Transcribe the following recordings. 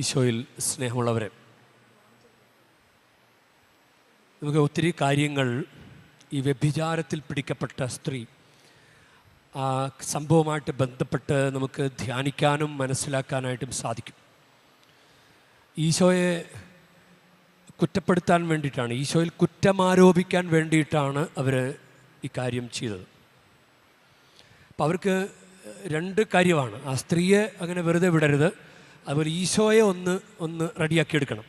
ഈശോയിൽ സ്നേഹമുള്ളവരെ നമുക്ക് ഒത്തിരി കാര്യങ്ങൾ ഈ വ്യഭിചാരത്തിൽ പിടിക്കപ്പെട്ട സ്ത്രീ ആ സംഭവമായിട്ട് ബന്ധപ്പെട്ട് നമുക്ക് ധ്യാനിക്കാനും മനസ്സിലാക്കാനായിട്ടും സാധിക്കും. ഈശോയെ കുറ്റപ്പെടുത്താൻ വേണ്ടിയിട്ടാണ് ഈശോയിൽ കുറ്റമാരോപിക്കാൻ വേണ്ടിയിട്ടാണ് അവർ ഇക്കാര്യം കാര്യം ചെയ്തത്. അപ്പം അവർക്ക് രണ്ട് കാര്യമാണ് ആ സ്ത്രീയെ അങ്ങനെ വെറുതെ വിടരുത് അതുപോലെ ഈശോയെ ഒന്ന് ഒന്ന് റെഡിയാക്കി എടുക്കണം.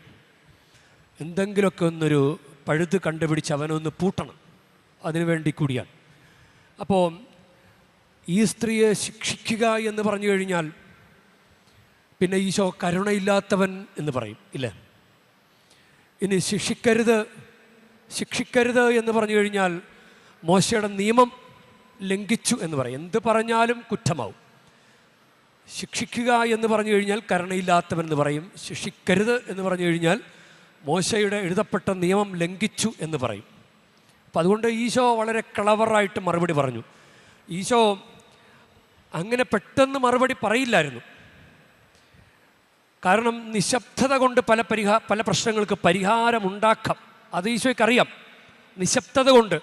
എന്തെങ്കിലുമൊക്കെ ഒന്നൊരു പഴുത് കണ്ടുപിടിച്ച് അവനൊന്ന് പൂട്ടണം. അതിനു വേണ്ടി കൂടിയാണ്. അപ്പോൾ ഈ സ്ത്രീയെ ശിക്ഷിക്കുക എന്ന് പറഞ്ഞു കഴിഞ്ഞാൽ പിന്നെ ഈശോ കരുണയില്ലാത്തവൻ എന്ന് പറയും ഇല്ലേ? ഇനി ശിക്ഷിക്കരുത് ശിക്ഷിക്കരുത് എന്ന് പറഞ്ഞു കഴിഞ്ഞാൽ മോശയുടെ നിയമം ലംഘിച്ചു എന്ന് പറയും. എന്ത് പറഞ്ഞാലും കുറ്റമാവും. ശിക്ഷിക്കുക എന്ന് പറഞ്ഞു കഴിഞ്ഞാൽ കരുണയില്ലാത്തവൻ എന്ന് പറയും. ശിക്ഷിക്കരുത് എന്ന് പറഞ്ഞു കഴിഞ്ഞാൽ മോശയുടെ എഴുതപ്പെട്ട നിയമം ലംഘിച്ചു എന്ന് പറയും. അപ്പം അതുകൊണ്ട് ഈശോ വളരെ ക്ലവറായിട്ട് മറുപടി പറഞ്ഞു. ഈശോ അങ്ങനെ പെട്ടെന്ന് മറുപടി പറയില്ലായിരുന്നു. കാരണം നിശബ്ദത കൊണ്ട് പല പരിഹാ പല പ്രശ്നങ്ങൾക്ക് പരിഹാരമുണ്ടാക്കാം അത് ഈശോയ്ക്കറിയാം. നിശബ്ദത കൊണ്ട്.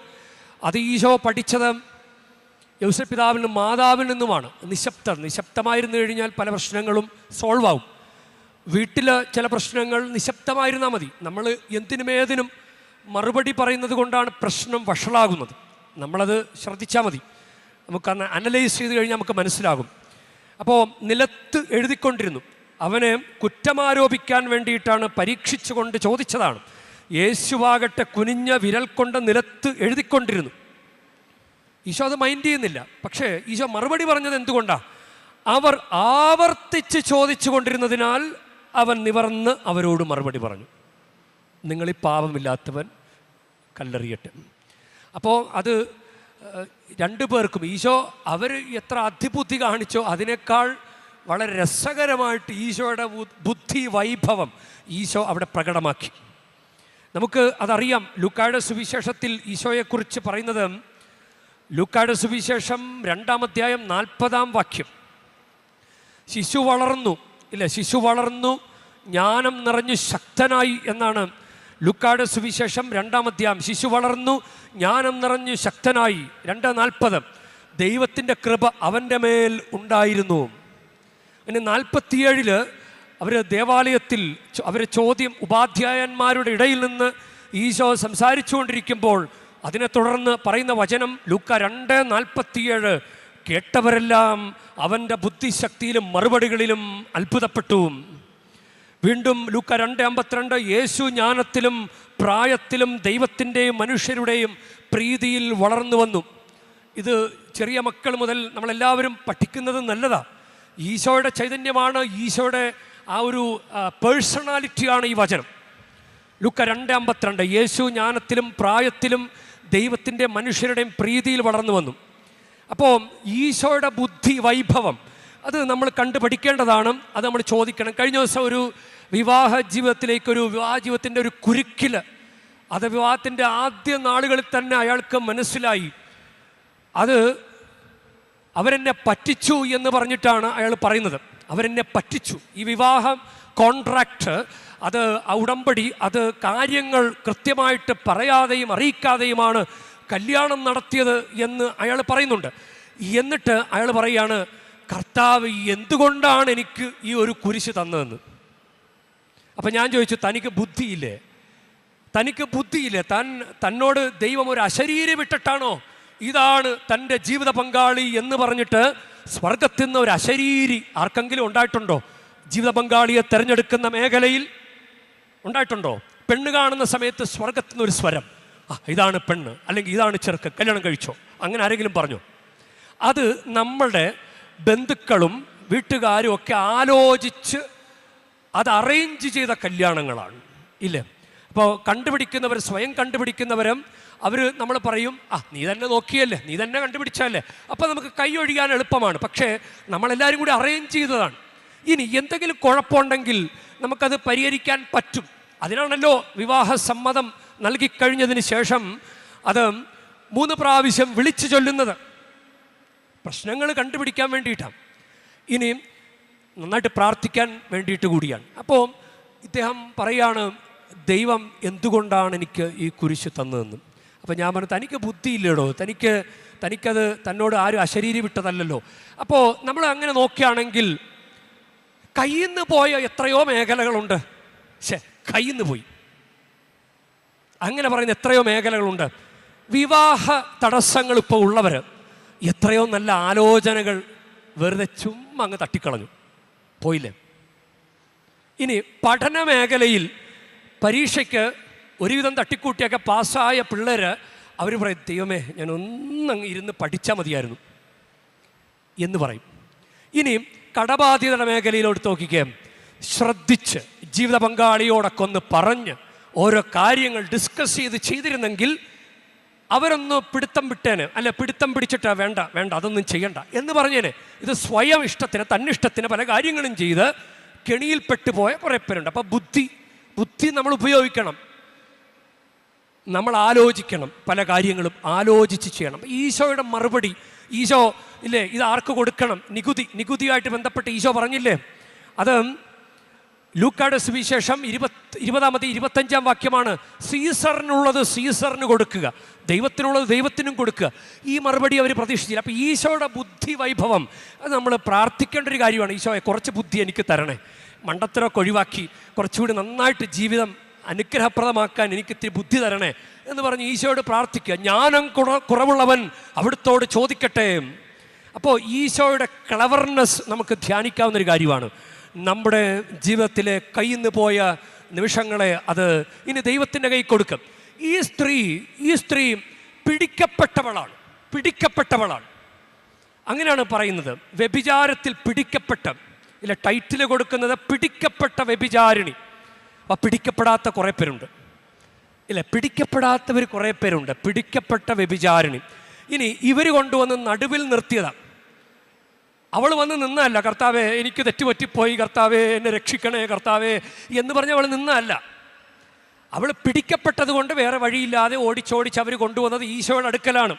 അത് ഈശോ പഠിച്ചത് യൗസഫ് പിതാവിൽ നിന്നും മാതാവിൽ നിന്നുമാണ്. നിശബ്ദ നിശബ്ദമായിരുന്നു കഴിഞ്ഞാൽ പല പ്രശ്നങ്ങളും സോൾവ് ആവും. വീട്ടിൽ ചില പ്രശ്നങ്ങൾ നിശബ്ദമായിരുന്നാൽ മതി. നമ്മൾ എന്തിനുമേതിനും മറുപടി പറയുന്നത് കൊണ്ടാണ് പ്രശ്നം വഷളാകുന്നത്. നമ്മളത് ശ്രദ്ധിച്ചാൽ മതി. നമുക്കന്ന് അനലൈസ് ചെയ്ത് കഴിഞ്ഞാൽ നമുക്ക് മനസ്സിലാകും. അപ്പോൾ നിലത്ത് എഴുതിക്കൊണ്ടിരുന്നു. അവനെ കുറ്റമാരോപിക്കാൻ വേണ്ടിയിട്ടാണ് പരീക്ഷിച്ചുകൊണ്ട് ചോദിച്ചതാണ്. യേശുവാകട്ടെ കുനിഞ്ഞ വിരൽ കൊണ്ട് നിലത്ത് എഴുതിക്കൊണ്ടിരുന്നു. ഈശോ അത് മൈൻഡ് ചെയ്യുന്നില്ല. പക്ഷേ ഈശോ മറുപടി പറഞ്ഞത് എന്തുകൊണ്ടാണ് അവർ ആവർത്തിച്ച് ചോദിച്ചു കൊണ്ടിരുന്നതിനാൽ അവൻ നിവർന്ന് അവരോട് മറുപടി പറഞ്ഞു. നിങ്ങൾ ഈ പാപമില്ലാത്തവൻ കല്ലെറിയട്ടെ. അപ്പോൾ അത് രണ്ടു പേർക്കും ഈശോ അവർ എത്ര അതിബുദ്ധി കാണിച്ചോ അതിനേക്കാൾ വളരെ രസകരമായിട്ട് ഈശോയുടെ ബുദ്ധി വൈഭവം ഈശോ അവിടെ പ്രകടമാക്കി. നമുക്ക് അതറിയാം ലുക്കായുടെ സുവിശേഷത്തിൽ ഈശോയെക്കുറിച്ച് പറയുന്നത് ലൂക്കായുടെ സുവിശേഷം രണ്ടാമധ്യായം നാൽപ്പതാം വാക്യം. ശിശു വളർന്നു ഇല്ല ശിശു വളർന്നു ജ്ഞാനം നിറഞ്ഞു ശക്തനായി എന്നാണ് ലുക്കാട് സുവിശേഷം രണ്ടാമധ്യായം ശിശു വളർന്നു ജ്ഞാനം നിറഞ്ഞു ശക്തനായി രണ്ട് നാൽപ്പത്. ദൈവത്തിന്റെ കൃപ അവന്റെ മേൽ ഉണ്ടായിരുന്നു. പിന്നെ നാൽപ്പത്തിയേഴിൽ അവർ ദേവാലയത്തിൽ അവരെ ചോദ്യം ഉപാധ്യായന്മാരുടെ ഇടയിൽ നിന്ന് ഈശോ സംസാരിച്ചുകൊണ്ടിരിക്കുമ്പോൾ അതിനെ തുടർന്ന് പറയുന്ന വചനം ലൂക്ക രണ്ട് നാൽപ്പത്തിയേഴ്. കേട്ടവരെല്ലാം അവന്റെ ബുദ്ധിശക്തിയിലും മറുപടികളിലും അത്ഭുതപ്പെട്ടു. വീണ്ടും ലൂക്ക രണ്ട് അമ്പത്തിരണ്ട് യേശു ജ്ഞാനത്തിലും പ്രായത്തിലും ദൈവത്തിന്റെയും മനുഷ്യരുടെയും പ്രീതിയിൽ വളർന്നു വന്നു. ഇത് ചെറിയ മക്കൾ മുതൽ നമ്മളെല്ലാവരും പഠിക്കുന്നത് നല്ലതാണ് ഈശോയുടെ ചൈതന്യമാണ് ഈശോയുടെ ആ ഒരു പേഴ്സണാലിറ്റിയാണ് ഈ വചനം. ലുക്ക രണ്ട് അമ്പത്തിരണ്ട്. യേശു ജ്ഞാനത്തിലും പ്രായത്തിലും ദൈവത്തിന്റെ മനുഷ്യരുടെയും പ്രീതിയിൽ വളർന്നു വന്നു. അപ്പോൾ ഈശോയുടെ ബുദ്ധി വൈഭവം അത് നമ്മൾ കണ്ടു പഠിക്കേണ്ടതാണ് അത് നമ്മൾ ചോദിക്കണം. കഴിഞ്ഞ ദിവസം ഒരു വിവാഹ ജീവിതത്തിലേക്കൊരു വിവാഹ ജീവിതത്തിന്റെ ഒരു കുരുക്കിൽ അത് വിവാഹത്തിന്റെ ആദ്യ നാളുകളിൽ തന്നെ അയാൾക്ക് മനസ്സിലായി. അത് അവരെന്നെ പറ്റിച്ചു എന്ന് പറഞ്ഞിട്ടാണ് അയാൾ പറയുന്നത്. അവരെന്നെ പറ്റിച്ചു. ഈ വിവാഹം കോൺട്രാക്ട് അത് ഉടമ്പടി അത് കാര്യങ്ങൾ കൃത്യമായിട്ട് പറയാതെയും അറിയിക്കാതെയുമാണ് കല്യാണം നടത്തിയത് എന്ന് അയാൾ പറയുന്നുണ്ട്. എന്നിട്ട് അയാൾ പറയാണ് കർത്താവ് എന്തുകൊണ്ടാണ് എനിക്ക് ഈ ഒരു കുരിശ് തന്നതെന്ന്? അപ്പം ഞാൻ ചോദിച്ചു തനിക്ക് ബുദ്ധിയില്ലേ? തനിക്ക് ബുദ്ധിയില്ലേ? താൻ തന്നോട് ദൈവം ഒരു അശരീരം വിട്ടിട്ടാണോ? ഇതാണ് തന്റെ ജീവിത പങ്കാളി എന്ന് പറഞ്ഞിട്ട് സ്വർഗത്തിൽ നിന്ന് ഒരു അശരീരി ആർക്കെങ്കിലും ഉണ്ടായിട്ടുണ്ടോ? ജീവിത പങ്കാളിയെ തിരഞ്ഞെടുക്കുന്ന മേഖലയിൽ ഉണ്ടായിട്ടുണ്ടോ? പെണ്ണ് കാണുന്ന സമയത്ത് സ്വർഗത്തിൽ നിന്ന് ഒരു സ്വരം. ഇതാണ് പെണ്ണ്. അല്ലെങ്കിൽ ഇതാണ് ചെറുക്ക് കല്യാണം കഴിച്ചോ? അങ്ങനെ ആരെങ്കിലും പറഞ്ഞോ? അത് നമ്മളുടെ ബന്ധുക്കളും വീട്ടുകാരും ഒക്കെ ആലോചിച്ച് അത് അറേഞ്ച് ചെയ്ത കല്യാണങ്ങളാണ്. ഇല്ലേ? അപ്പോൾ കണ്ടുപിടിക്കുന്നവർ സ്വയം കണ്ടുപിടിക്കുന്നവരും അവർ നമ്മൾ പറയും ആ നീ തന്നെ നോക്കിയല്ലേ നീ തന്നെ കണ്ടുപിടിച്ചല്ലേ അപ്പോൾ നമുക്ക് കൈ ഒഴിയാൻ എളുപ്പമാണ്. പക്ഷേ നമ്മളെല്ലാവരും കൂടി അറേഞ്ച് ചെയ്തതാണ്. ഇനി എന്തെങ്കിലും കുഴപ്പമുണ്ടെങ്കിൽ നമുക്കത് പരിഹരിക്കാൻ പറ്റും. അതിനാണല്ലോ വിവാഹ സമ്മതം നൽകിക്കഴിഞ്ഞതിന് ശേഷം അത് മൂന്ന് പ്രാവശ്യം വിളിച്ചു ചൊല്ലുന്നത്. പ്രശ്നങ്ങൾ കണ്ടുപിടിക്കാൻ വേണ്ടിയിട്ടാണ്. ഇനി നന്നായിട്ട് പ്രാർത്ഥിക്കാൻ വേണ്ടിയിട്ട് കൂടിയാണ്. അപ്പോൾ ഇദ്ദേഹം പറയാണ് ദൈവം എന്തുകൊണ്ടാണ് എനിക്ക് ഈ കുരിശ് തന്നതെന്ന്? അപ്പോൾ ഞാൻ പറഞ്ഞു തനിക്ക് ബുദ്ധിയില്ലടോ? തനിക്ക് തനിക്കത് തന്നോട് ആരും അശരീരി വിട്ടതല്ലല്ലോ അപ്പോൾ നമ്മൾ അങ്ങനെ നോക്കുകയാണെങ്കിൽ കയ്യിൽ നിന്ന് പോയ എത്രയോ മേഖലകളുണ്ട്. ശേ കയ്യിൽ നിന്ന് പോയി. അങ്ങനെ പറയുന്ന എത്രയോ മേഖലകളുണ്ട്. വിവാഹ തടസ്സങ്ങൾ ഇപ്പോൾ ഉള്ളവർ എത്രയോ നല്ല ആലോചനകൾ വെറുതെ ചുമ്മാ അങ്ങ് തട്ടിക്കളഞ്ഞു. പോയില്ലേ? ഇനി പഠന മേഖലയിൽ പരീക്ഷയ്ക്ക് ഒരുവിധം തട്ടിക്കൂട്ടിയൊക്കെ പാസ്സായ പിള്ളേർ അവർ പറയും ദൈവമേ ഞാൻ ഒന്നും ഇരുന്ന് പഠിച്ചാൽ മതിയായിരുന്നു. എന്ന് പറയും. ഇനിയും കടബാധ്യതയുടെ മേഖലയിലോട്ട് നോക്കിക്കേ. ശ്രദ്ധിച്ച് ജീവിത പങ്കാളിയോടൊക്കെ ഒന്ന് പറഞ്ഞ് ഓരോ കാര്യങ്ങൾ ഡിസ്കസ് ചെയ്ത് ചെയ്തിരുന്നെങ്കിൽ അവരൊന്ന് പിടുത്തം വിട്ടേന് അല്ല പിടുത്തം പിടിച്ചിട്ട് വേണ്ട വേണ്ട അതൊന്നും ചെയ്യണ്ട എന്ന് പറഞ്ഞേനെ. ഇത് സ്വയം ഇഷ്ടത്തിന് തന്നിഷ്ടത്തിന് പല കാര്യങ്ങളും ചെയ്ത് കെണിയിൽപ്പെട്ടു പോയ കുറേ പേരുണ്ട്. അപ്പോൾ ബുദ്ധി ബുദ്ധി നമ്മൾ ഉപയോഗിക്കണം. നമ്മൾ ആലോചിക്കണം പല കാര്യങ്ങളും ആലോചിച്ച് ചെയ്യണം. ഈശോയുടെ മറുപടി ഈശോ ഇല്ലേ ഇത് ആർക്ക് കൊടുക്കണം? നികുതി നികുതിയായിട്ട് ബന്ധപ്പെട്ട് ഈശോ പറഞ്ഞില്ലേ? അത് ലൂക്കാട് സുവിശേഷം ഇരുപത് ഇരുപതാമത്തെ ഇരുപത്തഞ്ചാം വാക്യമാണ്. സീസറിനുള്ളത് സീസറിന് കൊടുക്കുക. ദൈവത്തിനുള്ളത് ദൈവത്തിനും കൊടുക്കുക. ഈ മറുപടി അവർ പ്രതീക്ഷിച്ചില്ല. അപ്പോൾ ഈശോയുടെ ബുദ്ധി വൈഭവം അത് നമ്മൾ പ്രാർത്ഥിക്കേണ്ട ഒരു കാര്യമാണ്. ഈശോയെ കുറച്ച് ബുദ്ധി എനിക്ക് തരണേ. മണ്ടത്തരമൊക്കെ ഒഴിവാക്കി കുറച്ചുകൂടി നന്നായിട്ട് ജീവിതം അനുഗ്രഹപ്രദമാക്കാൻ എനിക്ക് ഇത്തിരി ബുദ്ധി തരണേ എന്ന് പറഞ്ഞ് ഈശോയോട് പ്രാർത്ഥിക്കുക. ജ്ഞാനം കുറ കുറവുള്ളവൻ അവിടുത്തോട് ചോദിക്കട്ടെ. അപ്പോൾ ഈശോയുടെ ക്ലവർനെസ് നമുക്ക് ധ്യാനിക്കാവുന്നൊരു കാര്യമാണ്. നമ്മുടെ ജീവിതത്തിലെ കയ്യിൽ പോയ നിമിഷങ്ങളെ അത് ഇനി ദൈവത്തിന്റെ കൈ കൊടുക്കും. ഈ സ്ത്രീ ഈ സ്ത്രീ പിടിക്കപ്പെട്ടവളാണ്. പിടിക്കപ്പെട്ടവളാണ്. അങ്ങനെയാണ് പറയുന്നത്. വ്യഭിചാരത്തിൽ പിടിക്കപ്പെട്ട ഇല്ല ടൈറ്റിൽ കൊടുക്കുന്നത് പിടിക്കപ്പെട്ട വ്യഭിചാരിണി. അപ്പോൾ പിടിക്കപ്പെടാത്ത കുറേ പേരുണ്ട്. ഇല്ല പിടിക്കപ്പെടാത്തവർ കുറേ പേരുണ്ട്. പിടിക്കപ്പെട്ട വ്യഭിചാരിണി. ഇനി ഇവർ കൊണ്ടുവന്ന് നടുവിൽ നിർത്തിയതാണ് അവൾ വന്ന് നിന്നല്ല കർത്താവേ എനിക്ക് തെറ്റുപറ്റിപ്പോയി കർത്താവേ എന്നെ രക്ഷിക്കണേ കർത്താവേ എന്ന് പറഞ്ഞ് അവൾ നിന്നല്ല അവൾ പിടിക്കപ്പെട്ടത് കൊണ്ട് വേറെ വഴിയില്ലാതെ ഓടിച്ചോടിച്ച് അവർ കൊണ്ടുവന്നത് ഈശോയുടെ അടുക്കലാണ്.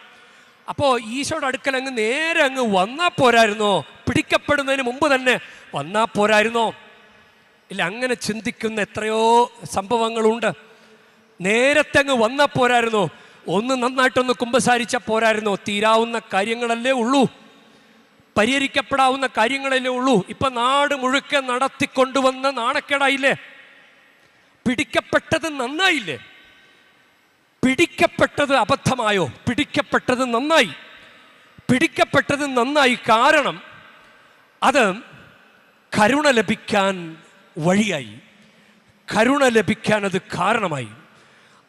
അപ്പോൾ ഈശോയുടെ അടുക്കൽ അങ്ങ് നേരെ അങ്ങ് വന്നാൽ പോരായിരുന്നോ? പിടിക്കപ്പെടുന്നതിന് മുമ്പ് തന്നെ വന്നാൽ പോരായിരുന്നോ? ഇല്ല അങ്ങനെ ചിന്തിക്കുന്ന എത്രയോ സംഭവങ്ങളുണ്ട്. നേരത്തെ അങ്ങ് വന്നാൽ പോരായിരുന്നോ. ഒന്ന് നന്നായിട്ടൊന്ന് കുമ്പസാരിച്ച പോരായിരുന്നോ. തീരാവുന്ന കാര്യങ്ങളല്ലേ ഉള്ളൂ. പരിഹരിക്കപ്പെടാവുന്ന കാര്യങ്ങളല്ലേ ഉള്ളൂ. ഇപ്പൊ നാട് മുഴുക്കെ നടത്തിക്കൊണ്ടുവന്ന നാണക്കേടായില്ലേ? പിടിക്കപ്പെട്ടത് നന്നായില്ലേ? പിടിക്കപ്പെട്ടത് അബദ്ധമായോ? പിടിക്കപ്പെട്ടത് നന്നായി. പിടിക്കപ്പെട്ടത് നന്നായി കാരണം അത് കരുണ ലഭിക്കാൻ വഴിയായി. കരുണ ലഭിക്കാൻ അത് കാരണമായി.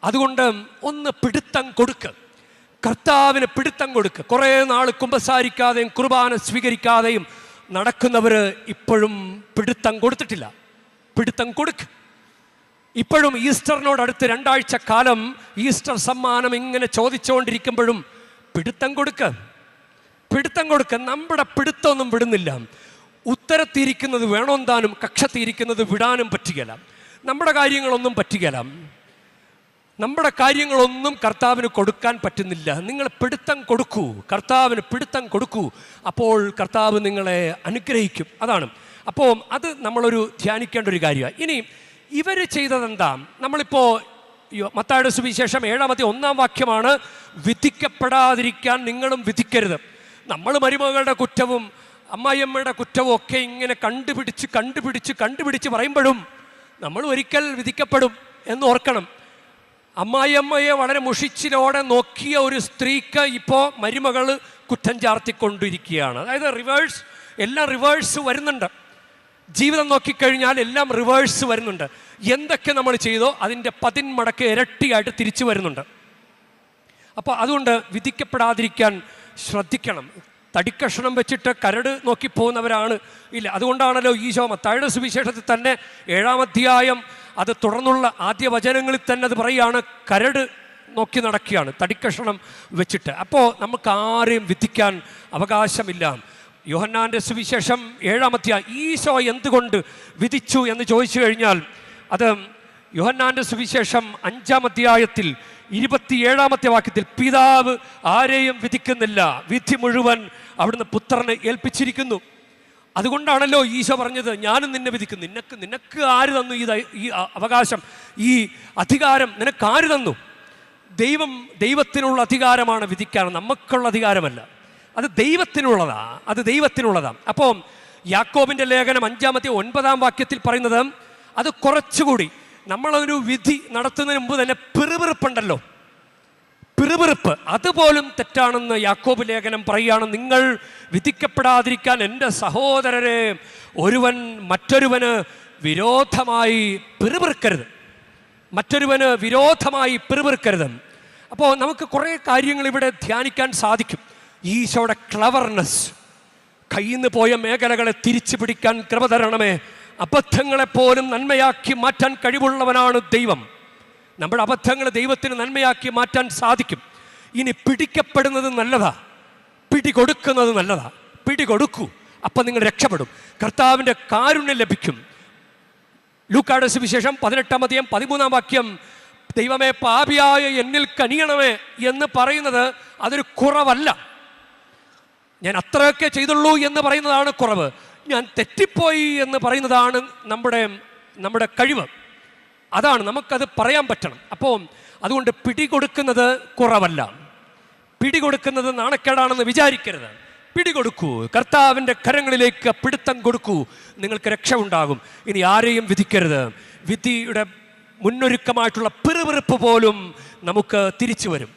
അതുകൊണ്ട് ഒന്ന് പിടുത്തം കൊടുക്കുക കർത്താവിന് പിടുത്തം കൊടുക്കുക കുറേ നാൾ കുമ്പസാരിക്കാതെയും കുർബാന സ്വീകരിക്കാതെയും നടക്കുന്നവർ ഇപ്പോഴും പിടുത്തം കൊടുത്തിട്ടില്ല. പിടുത്തം കൊടുക്കുക ഇപ്പോഴും ഈസ്റ്ററിനോടടുത്ത് രണ്ടാഴ്ച കാലം ഈസ്റ്റർ സമ്മാനം ഇങ്ങനെ ചോദിച്ചുകൊണ്ടിരിക്കുമ്പോഴും പിടുത്തം കൊടുക്ക. പിടുത്തം കൊടുക്ക. നമ്മുടെ പിടുത്തമൊന്നും വിടുന്നില്ല. ഉത്തരത്തിരിക്കുന്നത് വേണോന്താനും കക്ഷത്തിരിക്കുന്നത് വിടാനും പറ്റുകയില്ല. നമ്മുടെ കാര്യങ്ങളൊന്നും പറ്റുകയില്ല. നമ്മുടെ കാര്യങ്ങളൊന്നും കർത്താവിന് കൊടുക്കാൻ പറ്റുന്നില്ല. നിങ്ങൾ പിടുത്തം കൊടുക്കൂ. കർത്താവിന് പിടുത്തം കൊടുക്കൂ. അപ്പോൾ കർത്താവ് നിങ്ങളെ അനുഗ്രഹിക്കും. അതാണ്. അപ്പോൾ അത് നമ്മളൊരു ധ്യാനിക്കേണ്ട ഒരു കാര്യമാണ് ഇനി ഇവർ ചെയ്തതെന്താ? നമ്മളിപ്പോൾ മത്തായുടെ സുവിശേഷം ഏഴാമത്തെ ഒന്നാം വാക്യമാണ് വിധിക്കപ്പെടാതിരിക്കാൻ നിങ്ങളും വിധിക്കരുത്. നമ്മൾ മരുമകളുടെ കുറ്റവും അമ്മായിയമ്മയുടെ കുറ്റവും ഒക്കെ ഇങ്ങനെ കണ്ടുപിടിച്ച് കണ്ടുപിടിച്ച് കണ്ടുപിടിച്ച് പറയുമ്പോഴും നമ്മൾ ഒരിക്കൽ വിധിക്കപ്പെടും എന്ന് ഓർക്കണം. അമ്മായിയമ്മയെ വളരെ മുഷിച്ചിലോടെ നോക്കിയ ഒരു സ്ത്രീക്ക് ഇപ്പോൾ മരുമകൾ കുറ്റം ചാർത്തിക്കൊണ്ടിരിക്കുകയാണ്. അതായത് റിവേഴ്സ് എല്ലാം റിവേഴ്സ് വരുന്നുണ്ട്. ജീവിതം നോക്കിക്കഴിഞ്ഞാൽ എല്ലാം റിവേഴ്സ് വരുന്നുണ്ട്. എന്തൊക്കെ നമ്മൾ ചെയ്തോ അതിന്റെ പതിന്മടക്ക് ഇരട്ടിയായിട്ട് തിരിച്ചു വരുന്നുണ്ട്. അപ്പോൾ അതുകൊണ്ട് വിധിക്കപ്പെടാതിരിക്കാൻ ശ്രദ്ധിക്കണം. തടിക്കഷണം വെച്ചിട്ട് കരട് നോക്കിപ്പോകുന്നവരാണ് ഇല്ല അതുകൊണ്ടാണല്ലോ ഈശോ മത്തായുടെ സുവിശേഷത്തിൽ തന്നെ ഏഴാം അധ്യായം അത് തുടർന്നുള്ള ആദ്യ വചനങ്ങളിൽ തന്നെ അത് പറയുകയാണ് കരട് നോക്കി നടക്കുകയാണ് തടിക്കഷണം വെച്ചിട്ട്. അപ്പോൾ നമുക്ക് ആരെയും വിധിക്കാൻ അവകാശമില്ല. യോഹന്നാന്റെ സുവിശേഷം ഏഴാമത്തെ ഈശോ എന്തുകൊണ്ട് വിധിച്ചു എന്ന് ചോദിച്ചു കഴിഞ്ഞാൽ അത് യോഹന്നാന്റെ സുവിശേഷം അഞ്ചാം അധ്യായത്തിൽ ഇരുപത്തിയേഴാമത്തെ വാക്യത്തിൽ പിതാവ് ആരെയും വിധിക്കുന്നില്ല. വിധി മുഴുവൻ അവിടുന്ന് പുത്രനെ ഏൽപ്പിച്ചിരിക്കുന്നു. അതുകൊണ്ടാണല്ലോ ഈശോ പറഞ്ഞത് ഞാനും നിന്നെ വിധിക്കുന്നു. നിനക്ക് നിനക്ക് ആര് തന്നു ഈ ഈ അവകാശം? ഈ അധികാരം നിനക്ക് ആര് തന്നു? ദൈവം ദൈവത്തിനുള്ള അധികാരമാണ് വിധിക്കാൻ. നമുക്കുള്ള അധികാരമല്ല. അത് ദൈവത്തിനുള്ളതാ. അത് ദൈവത്തിനുള്ളതാ. അപ്പോൾ യാക്കോബിന്റെ ലേഖനം അഞ്ചാമത്തെ ഒൻപതാം വാക്യത്തിൽ പറയുന്നത് അത് കുറച്ചുകൂടി. നമ്മളൊരു വിധി നടത്തുന്നതിന് മുമ്പ് തന്നെ പിറുപിറുപ്പുണ്ടല്ലോ. പിറുപിറുപ്പ്. അതുപോലും തെറ്റാണെന്ന് യാക്കോബ് ലേഖനം പറയുകയാണ്. നിങ്ങൾ വിധിക്കപ്പെടാതിരിക്കാൻ എന്റെ സഹോദരരെ ഒരുവൻ മറ്റൊരുവന് വിരോധമായി പിറുപിറുക്കരുത്. മറ്റൊരുവന് വിരോധമായി പിറുപിറുക്കരുത്. അപ്പോൾ നമുക്ക് കുറേ കാര്യങ്ങൾ ഇവിടെ ധ്യാനിക്കാൻ സാധിക്കും. ഈശോയുടെ ക്ലവർനെസ് കയ്യിൽ നിന്ന് പോയ മേഖലകളെ തിരിച്ചു പിടിക്കാൻ കൃപ തരണമേ. അബദ്ധങ്ങളെപ്പോലും നന്മയാക്കി മാറ്റാൻ കഴിവുള്ളവനാണ് ദൈവം. നമ്മുടെ അബദ്ധങ്ങൾ ദൈവത്തിന് നന്മയാക്കി മാറ്റാൻ സാധിക്കും. ഇനി പിടിക്കപ്പെടുന്നത് നല്ലതാ. പിടികൊടുക്കുന്നത് നല്ലതാ. പിടികൊടുക്കൂ. അപ്പം നിങ്ങൾ രക്ഷപ്പെടും. കർത്താവിന്റെ കാരുണ്യം ലഭിക്കും. ലൂക്കാട് സുവിശേഷം പതിനെട്ടാം അധികം പതിമൂന്നാം വാക്യം ദൈവമേ പാപിയായ എന്നിൽ കനിയണമേ എന്ന് പറയുന്നത് അതൊരു കുറവല്ല. ഞാൻ അത്രയൊക്കെ ചെയ്തുള്ളൂ എന്ന് പറയുന്നതാണ് കുറവ്. ഞാൻ തെറ്റിപ്പോയി എന്ന് പറയുന്നതാണ് നമ്മുടെ നമ്മുടെ കഴിവ്. അതാണ് നമുക്കത് പറയാൻ പറ്റണം. അപ്പോൾ അതുകൊണ്ട് പിടികൊടുക്കുന്നത് കുറവല്ല. പിടികൊടുക്കുന്നത് നാണക്കേടാണെന്ന് വിചാരിക്കരുത്. പിടികൊടുക്കൂ. കർത്താവിന്റെ കരങ്ങളിലേക്ക് പിടുത്തം കൊടുക്കൂ. നിങ്ങൾക്ക് രക്ഷ ഉണ്ടാകും. ഇനി ആരെയും വിധിക്കരുത്. വിധിയുടെ മുന്നൊരുക്കമായിട്ടുള്ള പിറുപിറുപ്പ് പോലും നമുക്ക് തിരിച്ചു വരും.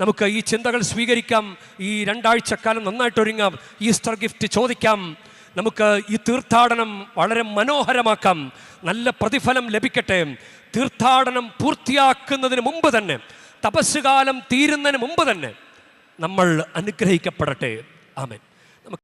നമുക്ക് ഈ ചിന്തകൾ സ്വീകരിക്കാം. ഈ രണ്ടാഴ്ചക്കാലം നന്നായിട്ട് ഒരുങ്ങാം ഈസ്റ്റർ ഗിഫ്റ്റ് ചോദിക്കാം. നമുക്ക് ഈ തീർത്ഥാടനം വളരെ മനോഹരമാക്കാം. നല്ല പ്രതിഫലം ലഭിക്കട്ടെ. തീർത്ഥാടനം പൂർത്തിയാക്കുന്നതിന് മുമ്പ് തന്നെ തപസ്സുകാലം തീരുന്നതിന് മുമ്പ് തന്നെ നമ്മൾ അനുഗ്രഹിക്കപ്പെടട്ടെ. ആമേൻ.